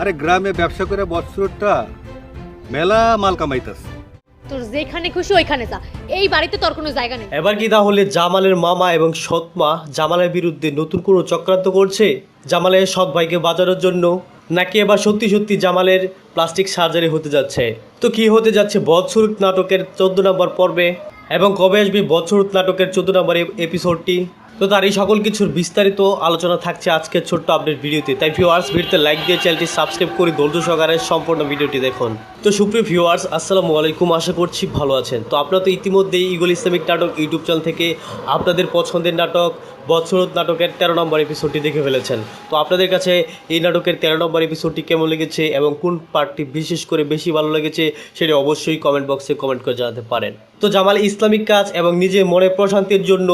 আরে গ্রামে ব্যবসা করে বৎসরটা মেলা মাল কামাইতাছে। তোর যেখানে খুশি ওইখানে যা। এই বাড়িতে তোর কোনো জায়গা নেই। এবার কি তাহলে জামালের মামা এবং সৎমা জামালের বিরুদ্ধে নতুন কোনো চক্রান্ত করছে? জামালের সৎ ভাইকে বাঁচানোর জন্য নাকি এবার সত্যি সত্যি জামালের প্লাস্টিক সার্জারি হতে যাচ্ছে? তো কি হতে যাচ্ছে বৎসরুত নাটকের চোদ্দ নম্বর পর্বে? এবং কবে আসবে বৎসরুত নাটকের চোদ্দ নম্বর এপিসোডটি তো তার এই সকল কিছুর বিস্তারিত আলোচনা থাকছে আজকের ছোট্ট আপডেট ভিডিওতে। তাই ভিউয়ার্স ভিডিওতে লাইক দিয়ে চ্যানেলটি সাবস্ক্রাইব করে ধৈর্য সহকারে সম্পূর্ণ ভিডিওটি দেখুন। তো সুপ্রিয় ভিউয়ার্স আসসালামু আলাইকুম, আশা করছি ভালো আছেন। তো আপনারা তো ইতিমধ্যেই ইগল ইসলামিক নাটক ইউটিউব চ্যানেল থেকে আপনাদের পছন্দের নাটক বৎসরত নাটকের তেরো নম্বর এপিসোডটি দেখে ফেলেছেন। তো আপনাদের কাছে এই নাটকের তেরো নম্বর এপিসোডটি কেমন লেগেছে এবং কোন পার্টটি বিশেষ করে বেশি ভালো লেগেছে, সেটি অবশ্যই কমেন্ট বক্সে কমেন্ট করে জানাতে পারেন। তো জামাল ইসলামিক কাজ এবং নিজের মনে প্রশান্তির জন্য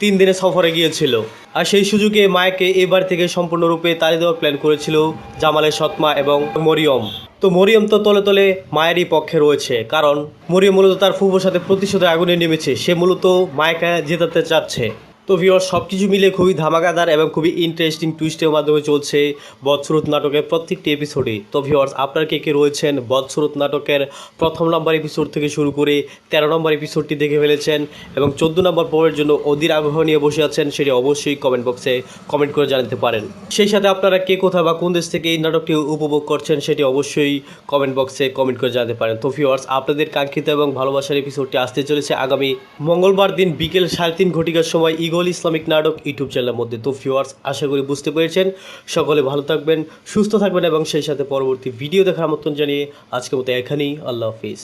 তিন দিনে সফরে গিয়েছিল। আর সেই সুযোগে মায়াকে এবার থেকে সম্পূর্ণরূপে তাড়িয়ে দেওয়ার প্ল্যান করেছিল জামালের সৎমা এবং মরিয়ম। তো মরিয়ম তো তলে তলে মায়েরই পক্ষে রয়েছে, কারণ মরিয়ম মূলত তার ফুফোর সাথে প্রতিশোধের আগুনে নেমেছে। সে মূলত মায়াকে জেতাতে চাচ্ছে। তো ভিওর সব কিছু মিলে খুবই ধামাকাদার এবং খুবই ইন্টারেস্টিং টুইস্টের মাধ্যমে চলছে বৎসরত নাটকের প্রত্যেকটি এপিসোডে তো ভিওর্স আপনার কে কে রয়েছেন বৎসরত নাটকের প্রথম নম্বর এপিসোড থেকে শুরু করে তেরো নম্বর এপিসোডটি দেখে ফেলেছেন এবং চোদ্দ নম্বর পর্বের জন্য অধীর আগ্রহ নিয়ে বসে আছেন সেটি অবশ্যই কমেন্ট বক্সে কমেন্ট করে জানাতে পারেন। সেই সাথে আপনারা কে কোথায় বা কোন দেশ থেকে এই নাটকটি উপভোগ করছেন সেটি অবশ্যই কমেন্ট বক্সে কমেন্ট করে জানাতে পারেন। তো ভিওর্স আপনাদের কাঙ্ক্ষিত এবং ভালোবাসার এপিসোডটি আসতে চলেছে আগামী মঙ্গলবার দিন বিকেল সাড়ে তিন ঘটিকার সময় ইগল ইসলামিক নাটক ইউটিউব চ্যানেলের মধ্যে তো ভিউয়ার্স আশা করি বুঝতে পেরেছেন। সকলে ভালো থাকবেন, সুস্থ থাকবেন এবং সেই সাথে পরবর্তী ভিডিও দেখার মতন জানিয়ে আজকের মতো এখানেই, আল্লাহ হাফিজ।